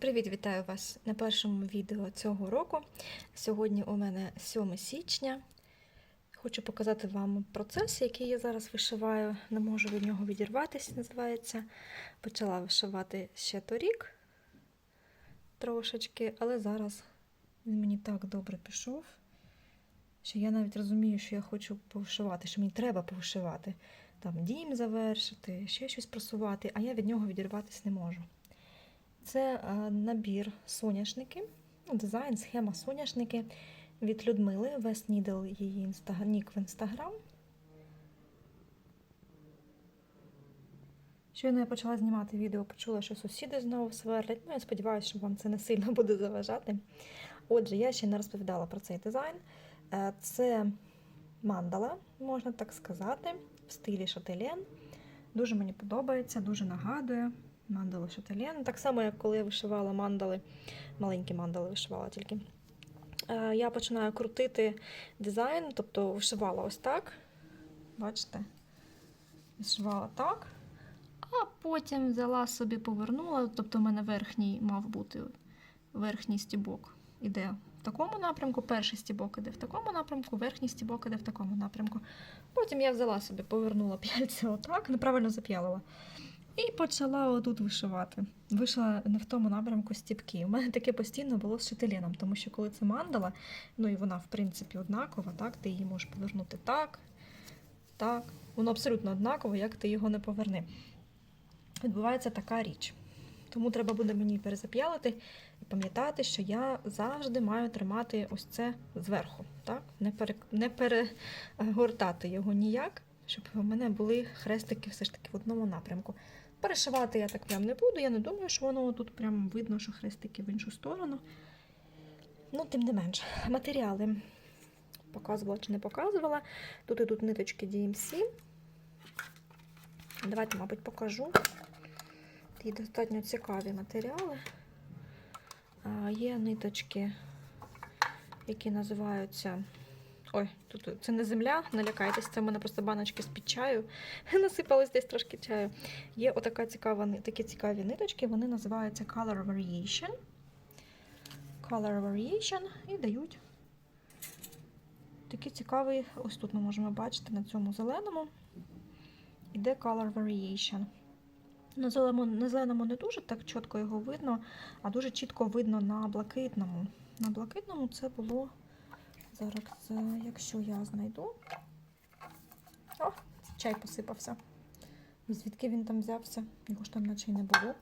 Привіт, вітаю вас на першому відео цього року. Сьогодні у мене 7 січня. Хочу показати вам процес, який я зараз вишиваю. Не можу від нього відірватися, називається. Почала вишивати ще торік трошечки, але зараз він мені так добре пішов, що я навіть розумію, що я хочу повишивати, що мені треба повишивати. Там дім завершити, ще щось просувати, а я від нього відірватися не можу. Це е, набір соняшники, ну, дизайн, схема соняшники від Людмили, Needle, її нік в інстаграм. Щойно я почала знімати відео, почула, що сусіди знову сверлять. Ну, я сподіваюся, що вам це не сильно буде заважати. Отже, я ще не розповідала про цей дизайн. Е, Це мандала, можна так сказати, в стилі шателен. Дуже мені подобається, дуже нагадує мандали шателен. Так само, як коли я вишивала мандали, маленькі мандали вишивала тільки. Е, Я починаю крутити дизайн, тобто вишивала ось так. Бачите? Вишивала так. А потім взяла собі, повернула. Тобто, в мене верхній мав бути верхній стібок іде в такому напрямку, перший стібок іде в такому напрямку, верхній стібок іде в такому напрямку. Потім я взяла собі, повернула п'яльця отак, неправильно зап'ялила. І почала отут вишивати. Вийшла не в тому напрямку стібки. У мене таке постійно було з шителеном, тому що коли це мандала, ну і вона, в принципі, однакова, так, ти її можеш повернути так, так. Воно абсолютно однаково, як ти його не поверни. Відбувається така річ. Тому треба буде мені перезап'ялити і пам'ятати, що я завжди маю тримати ось це зверху, так? Не, пере, не перегортати його ніяк, щоб у мене були хрестики все ж таки в одному напрямку. Перешивати я так прям не буду. Я не думаю, що воно тут прям видно, що хрестики в іншу сторону. Ну, тим не менш, матеріали показувала чи не показувала. Тут ідуть ниточки DMC. Давайте, мабуть, покажу. Такі достатньо цікаві матеріали. Є ниточки, які називаються. Ой, тут це не земля, не лякайтесь, це в мене просто баночки з-під чаю. Насипалось десь трошки чаю. Є отака цікава, такі цікаві ниточки, вони називаються Color Variation. Color Variation і дають такий цікавий, ось тут ми можемо бачити на цьому зеленому. Іде Color Variation. На зеленому, на зеленому не дуже так чітко його видно, а дуже чітко видно на блакитному. На блакитному це було. Зараз, це, якщо я знайду. О, чай посипався. Звідки він там взявся? Його ж там наче й не було.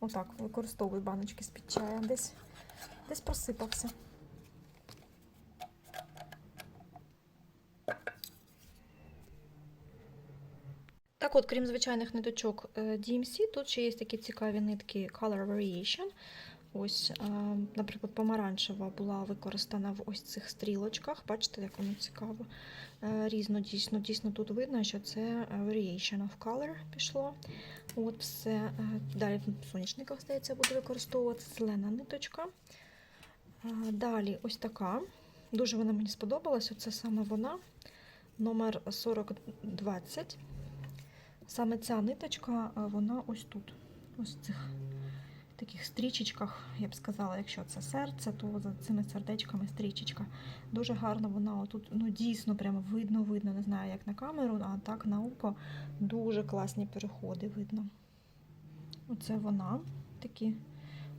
Отак, використовую баночки з-під чая. Десь, десь просипався. Так от, крім звичайних ниточок е, DMC, тут ще є такі цікаві нитки Color Variation. Ось, е, наприклад, помаранчева була використана в ось цих стрілочках. Бачите, як воно цікаво. Е, Різно, дійсно, дійсно тут видно, що це Variation of Color пішло. От все. Далі в сонячниках, здається, буду використовувати зелена ниточка. Далі ось така. Дуже вона мені сподобалась. Оце саме вона. Номер 4020. Саме ця ниточка, вона ось тут. Ось цих таких стрічечках, я б сказала, якщо це серце, то за цими сердечками стрічечка. Дуже гарно вона отут, ну дійсно, прямо видно-видно, не знаю, як на камеру, а так на око дуже класні переходи видно. Оце вона, такі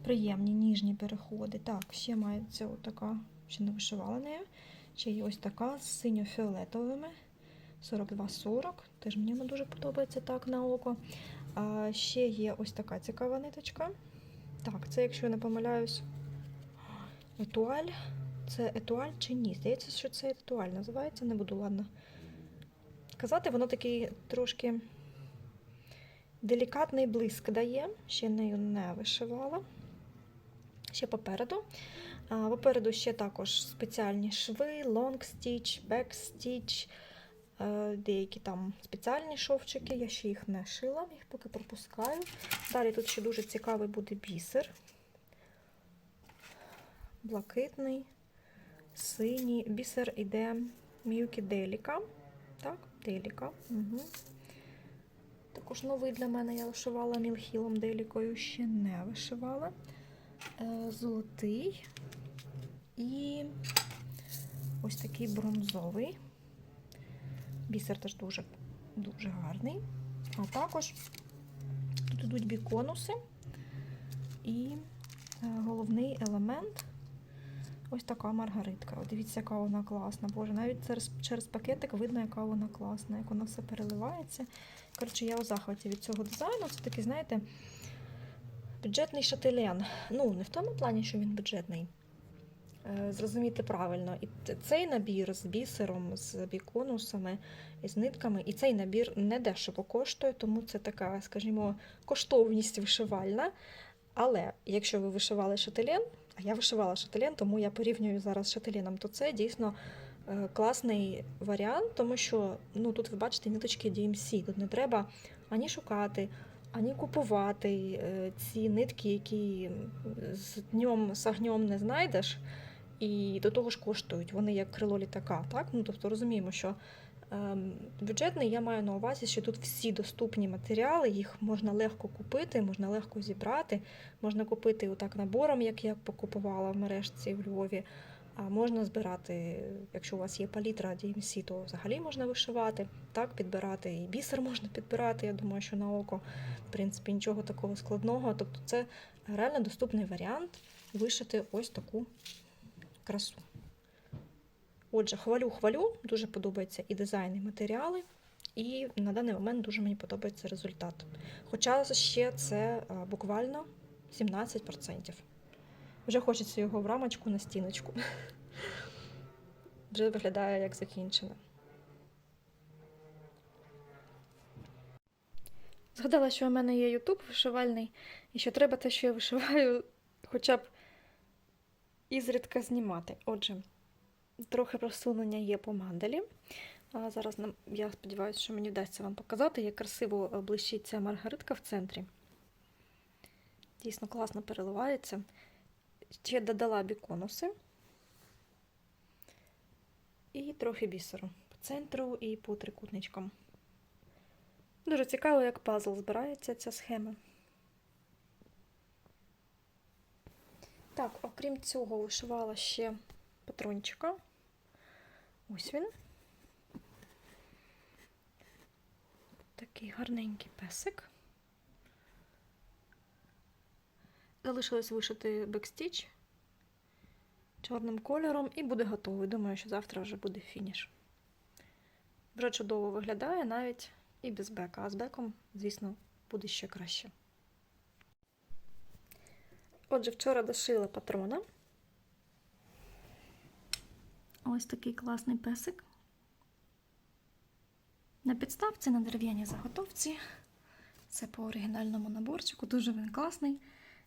приємні, ніжні переходи. Так, ще мається отака, ще не вишивала нею. Ще є ось така з синьо-фіолетовими. 42-40, теж мені дуже подобається так на око. А ще є ось така цікава ниточка. Так, це, якщо я не помиляюсь, етуаль. Це етуаль чи ні? Здається, що це етуаль називається, не буду, ладно. Казати, воно такий трошки делікатний блиск дає, ще нею не вишивала. Ще попереду. А, Попереду ще також спеціальні шви, long stitch, back stitch, деякі там спеціальні шовчики, я ще їх не шила, їх поки пропускаю. Далі тут ще дуже цікавий буде бісер. Блакитний, синій. Бісер іде мілкі деліка. Так, деліка. Угу. Також новий для мене я вишивала мілхілом делікою, ще не вишивала. Е, Золотий і ось такий бронзовий. Бісер теж дуже, дуже гарний. А також тут йдуть біконуси і е, головний елемент ось така маргаритка. От Дивіться, яка вона класна. Боже, навіть через, через пакетик видно, яка вона класна, як вона все переливається. Коротше, я у захваті від цього дизайну. Це такий, знаєте, бюджетний шателен. Ну, не в тому плані, що він бюджетний. Е, Зрозуміти правильно, і цей набір з бісером, з біконусами і з нитками, і цей набір не дешево коштує, тому це така, скажімо, коштовність вишивальна. Але якщо ви вишивали шателен, а я вишивала шателен, тому я порівнюю зараз з шателеном, то це дійсно е, класний варіант, тому що ну, тут ви бачите ниточки DMC, тут не треба ані шукати, ані купувати е, ці нитки, які з днем з огнем не знайдеш, і до того ж коштують. Вони як крило літака. Так? Ну, тобто розуміємо, що ем, бюджетний я маю на увазі, що тут всі доступні матеріали, їх можна легко купити, можна легко зібрати, можна купити отак набором, як я покупувала в мережці в Львові. А можна збирати, якщо у вас є палітра DMC, то взагалі можна вишивати, так, підбирати і бісер можна підбирати. Я думаю, що на око, в принципі, нічого такого складного. Тобто, це реально доступний варіант вишити ось таку красу. Отже, хвалю, хвалю, дуже подобається і дизайн, і матеріали, і на даний момент дуже мені подобається результат. Хоча ще це буквально 17%. Вже хочеться його в рамочку на стіночку. Вже виглядає як закінчене. Згадала, що у мене є YouTube вишивальний, і що треба те, що я вишиваю, хоча б ізрідка знімати. Отже, трохи просунення є по манделі. Зараз я сподіваюся, що мені вдасться вам показати, як красиво е, блищить ця маргаритка в центрі. Дійсно класно переливається. Ще додала біконуси і трохи бісеру по центру і по трикутничкам. Дуже цікаво, як пазл збирається ця схема. Так, окрім цього, вишивала ще патрончика. Ось він. Такий гарненький песик. Залишилось вишити бекстіч чорним кольором і буде готовий. Думаю, що завтра вже буде фініш. Вже чудово виглядає навіть і без бека, а з беком, звісно, буде ще краще. Отже, вчора дошила патрона. Ось такий класний песик. На підставці на дерев'яній заготовці. Це по оригінальному наборчику. Дуже він класний.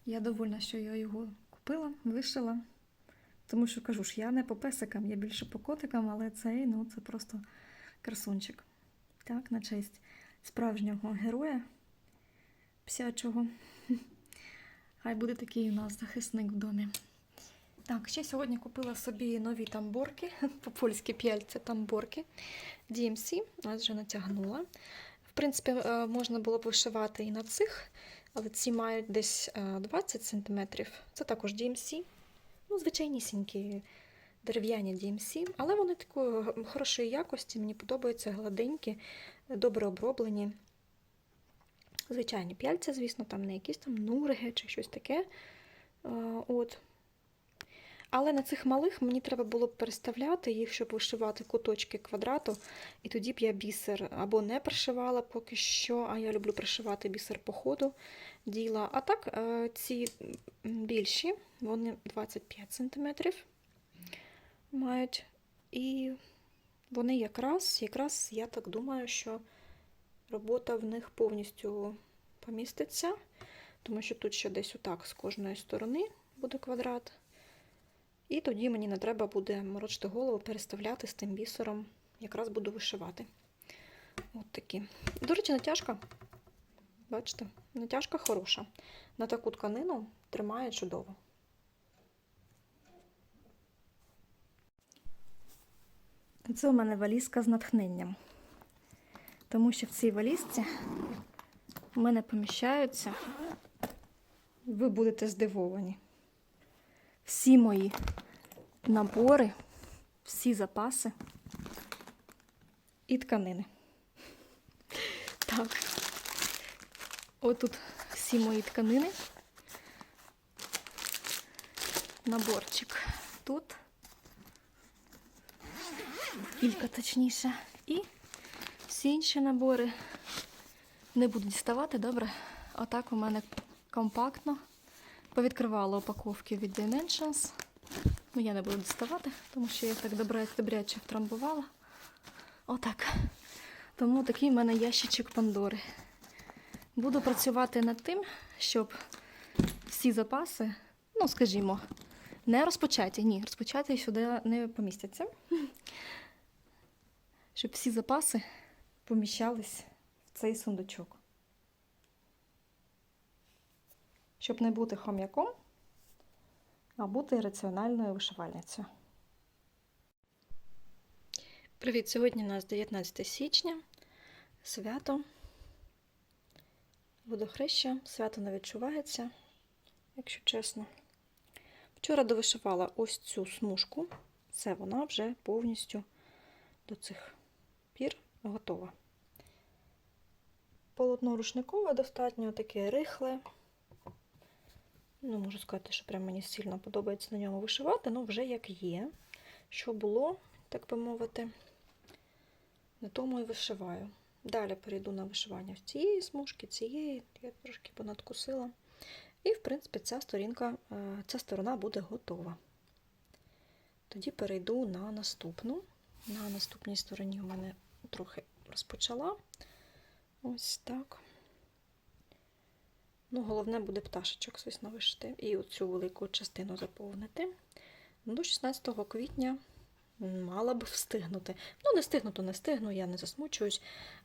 Я довольна, що я його купила, вишила. Тому що кажу ж, я не по песикам, я більше по котикам, але цей ну, це просто красунчик. Так, на честь справжнього героя псячого. Хай буде такий у нас захисник в домі. Так, ще сьогодні купила собі нові тамборки, по-польськи п'яльця тамборки DMC, ось вже натягнула. В принципі, е, можна було б вишивати і на цих, але ці мають десь е, 20 см. Це також DMC. Ну, звичайнісінькі дерев'яні DMC, але вони такої хорошої якості, мені подобаються гладенькі, добре оброблені. Звичайні п'яльця, звісно, там не якісь там нурги чи щось таке. Е, От. Але на цих малих мені треба було б переставляти їх, щоб вишивати куточки квадрату, і тоді б я бісер або не пришивала поки що, а я люблю пришивати бісер по ходу діла. А так, е, ці більші, вони 25 см мають. І вони якраз, якраз, я так думаю, що робота в них повністю поміститься, тому що тут ще десь отак з кожної сторони буде квадрат. І тоді мені не треба буде морочити голову, переставляти з тим бісером. Якраз буду вишивати. От такі. До речі, натяжка. Бачите, натяжка хороша. На таку тканину тримає чудово. Це у мене валізка з натхненням. Тому що в цій валізці у мене поміщаються. Ви будете здивовані. Всі мої набори, всі запаси і тканини. Так. Отут всі мої тканини. Наборчик тут. Кілька точніше. І всі інші набори не буду діставати, добре? Отак у мене компактно. Повідкривала упаковки від Dimensions. Ну, я не буду діставати, тому що я так добре, добряче втрамбувала. Отак. Тому такий в мене ящичок Пандори. Буду працювати над тим, щоб всі запаси, ну, скажімо, не розпочаті. Ні, розпочаті сюди не помістяться. Щоб всі запаси поміщались в цей сундучок. Щоб не бути хом'яком, а бути раціональною вишивальницею. Привіт! Сьогодні у нас 19 січня, свято. Водохреща, свято не відчувається, якщо чесно. Вчора довишивала ось цю смужку, це вона вже повністю до цих готова. Полотно рушникове достатньо таке рихле. Не можу сказати, що прям мені сильно подобається на ньому вишивати, але вже як є. Що було, так би мовити, на тому і вишиваю. Далі перейду на вишивання цієї смужки, цієї, я трошки понадкусила. І, в принципі, ця сторінка, е, ця сторона буде готова. Тоді перейду на наступну. На наступній стороні у мене трохи розпочала. Ось так. Ну, головне буде пташечок, звісно, вишити. І оцю велику частину заповнити. До 16 квітня мала б встигнути. Ну, не встигну, то не встигну, я не засмучуюсь.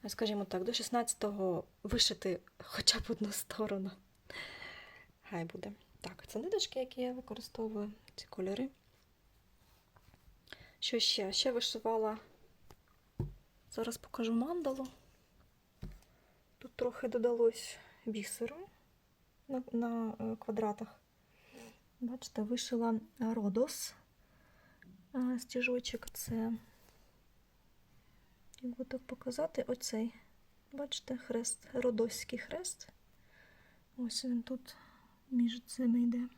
Скажімо так, до 16-го вишити хоча б одну сторону. Хай буде. Так, це ниточки, які я використовую, ці кольори. Що ще? Ще вишивала. Зараз покажу мандалу. Тут трохи додалось бісеру на, на е, квадратах. Бачите, вишила Родос стіжочок. Це, як би так показати, оцей. Бачите, хрест, родоський хрест. Ось він тут між цими йде.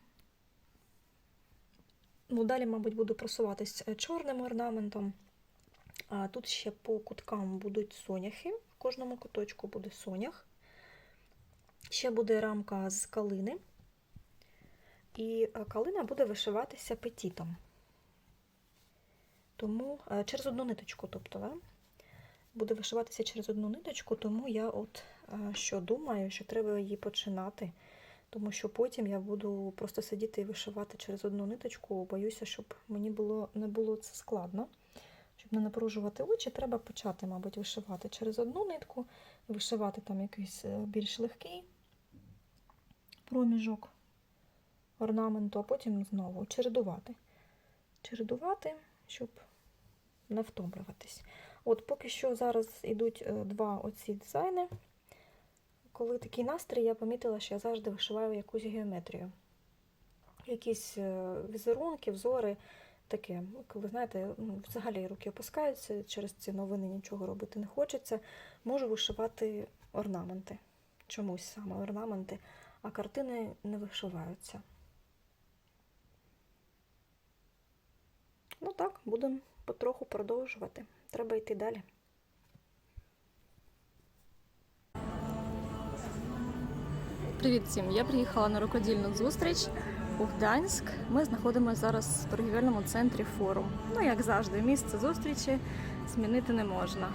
Ну, Далі, мабуть, буду просуватись чорним орнаментом. Тут ще по куткам будуть соняхи, в кожному куточку буде сонях. Ще буде рамка з калини, і калина буде вишиватися петітом. Тому через одну ниточку, тобто, да? буде вишиватися через одну ниточку, тому я от що думаю, що треба її починати, тому що потім я буду просто сидіти і вишивати через одну ниточку, боюся, щоб мені було, не було це складно. Не напружувати очі, треба почати, мабуть, вишивати через одну нитку, вишивати там якийсь е, більш легкий проміжок орнаменту, а потім знову чередувати. Чередувати, щоб не втомлюватись. От поки що зараз йдуть е, два оці дизайни. Коли такий настрій, я помітила, що я завжди вишиваю якусь геометрію. Якісь е, візерунки, взори, таке. Коли, знаєте, ну, взагалі руки опускаються, через ці новини нічого робити не хочеться, можу вишивати орнаменти. Чомусь саме орнаменти, а картини не вишиваються. Ну так, будемо потроху продовжувати. Треба йти далі. Привіт всім! Я приїхала на рукодільну зустріч у Гданськ. Ми знаходимося зараз в торгівельному центрі форум. Ну, як завжди, місце зустрічі змінити не можна.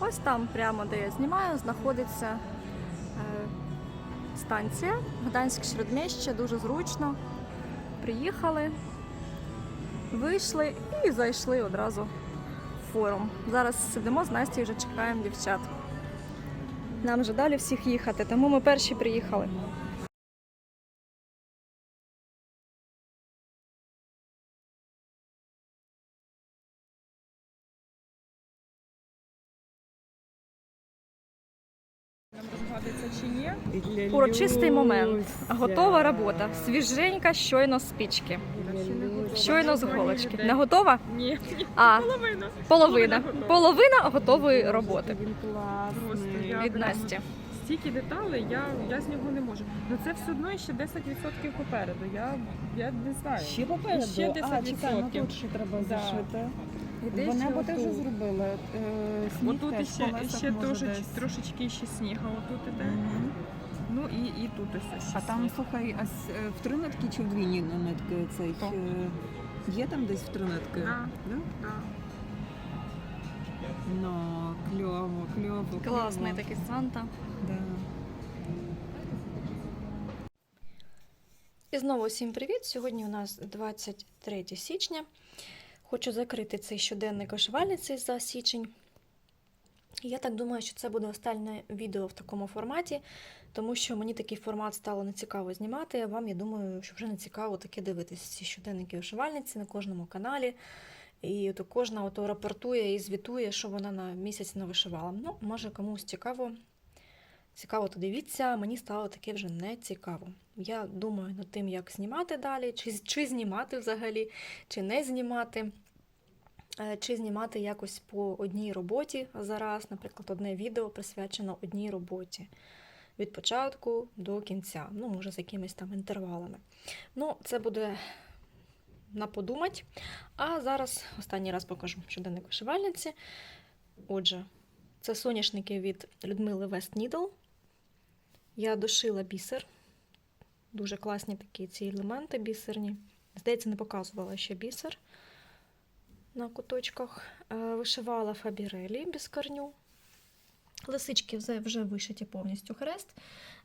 Ось там, прямо де я знімаю, знаходиться е, станція Гданськ Шридміще, дуже зручно. Приїхали, вийшли і зайшли одразу в форум. Зараз сидимо з Настю вже чекаємо дівчат. Нам вже далі всіх їхати, тому ми перші приїхали. чи ні? Урочистий момент. Готова робота. Свіженька щойно спічки. Ще. Щойно з голочки. Не готова? Ні, А, половина. половина. Половина готової роботи Він класний. Від Насті. Стільки деталей, я, я з нього не можу. Ну це все одно ще 10% попереду. Я, я не знаю. Ще попереду. Ще а, чекай, ну тут ще треба Да. зашити. І десь Вони бо вже отут. зробила. Е, сніг Отут теж ще, ще може трошечки, десь. трошечки ще сніга отут іде. Мгм. Ну і, і тут ось А там, слухай, а с- е, в три нитки чи в дві ні- нитки цей? Хто? е, Є там десь в три нитки? Да. Да? Да. Ну, кльово, кльово. Класний кльово. такий Санта. Да. І знову всім привіт! Сьогодні у нас 23 січня. Хочу закрити цей щоденник вишивальниці за січень. Я так думаю, що це буде останнє відео в такому форматі, тому що мені такий формат стало нецікаво знімати. А вам, я думаю, що вже не цікаво таке дивитися ці щоденники вишивальниці на кожному каналі. І от кожна ото рапортує і звітує, що вона на місяць не вишивала. Ну, може, комусь цікаво. Цікаво, то дивіться, мені стало таке вже не цікаво. Я думаю над тим, як знімати далі, чи, чи знімати взагалі, чи не знімати. Е, Чи знімати якось по одній роботі зараз, наприклад, одне відео присвячено одній роботі від початку до кінця, ну, може, з якимись там інтервалами. Ну, це буде на подумать. А зараз останній раз покажу щоденник вишивальниці. Отже, це соняшники від Людмили West Needle. Я дошила бісер. Дуже класні такі ці елементи бісерні. Здається, не показувала ще бісер на куточках. Е, Вишивала фабірелі без корню. Лисички вже, вже вишиті повністю хрест.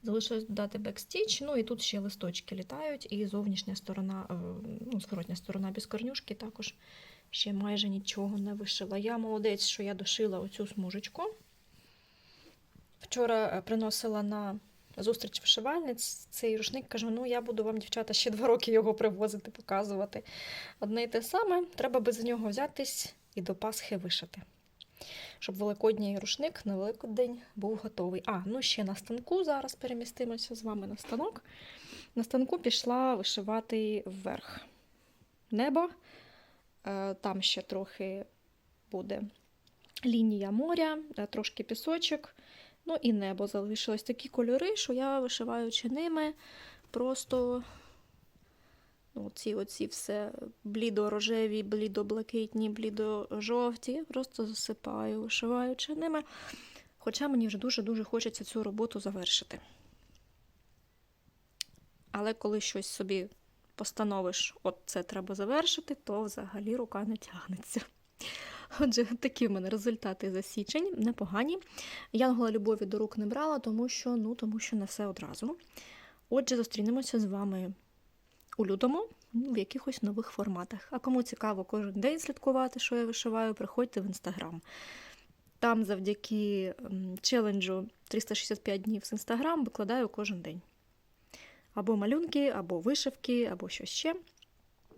Залишилось додати бекстіч. Ну і тут ще листочки літають, і зовнішня сторона, е, ну, зворотня сторона без корнюшки також ще майже нічого не вишила. Я молодець, що я дошила оцю смужечку. Вчора е, приносила на зустріч вишивальниць цей рушник. Кажу, ну я буду вам, дівчата, ще два роки його привозити, показувати. Одне і те саме, треба без нього взятись і до Пасхи вишити. Щоб великодній рушник на Великодень був готовий. А, ну ще на станку зараз перемістимося з вами на станок. На станку пішла вишивати вверх небо. Е, Там ще трохи буде лінія моря, е, трошки пісочок. Ну і небо залишилось такі кольори, що я вишиваючи ними, просто ну, ці оці все блідо-рожеві, блідо-блакитні, блідо-жовті, просто засипаю, вишиваючи ними. Хоча мені вже дуже-дуже хочеться цю роботу завершити. Але коли щось собі постановиш, от це треба завершити, то взагалі рука не тягнеться. Отже, такі в мене результати за січень, непогані. Янгола любові до рук не брала, тому що, ну, тому що не все одразу. Отже, зустрінемося з вами у лютому ну, в якихось нових форматах. А кому цікаво кожен день слідкувати, що я вишиваю, приходьте в інстаграм. Там завдяки челенджу 365 днів з інстаграм викладаю кожен день. Або малюнки, або вишивки, або щось ще.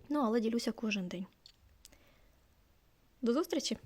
Ну, але ділюся кожен день. До зустрічі!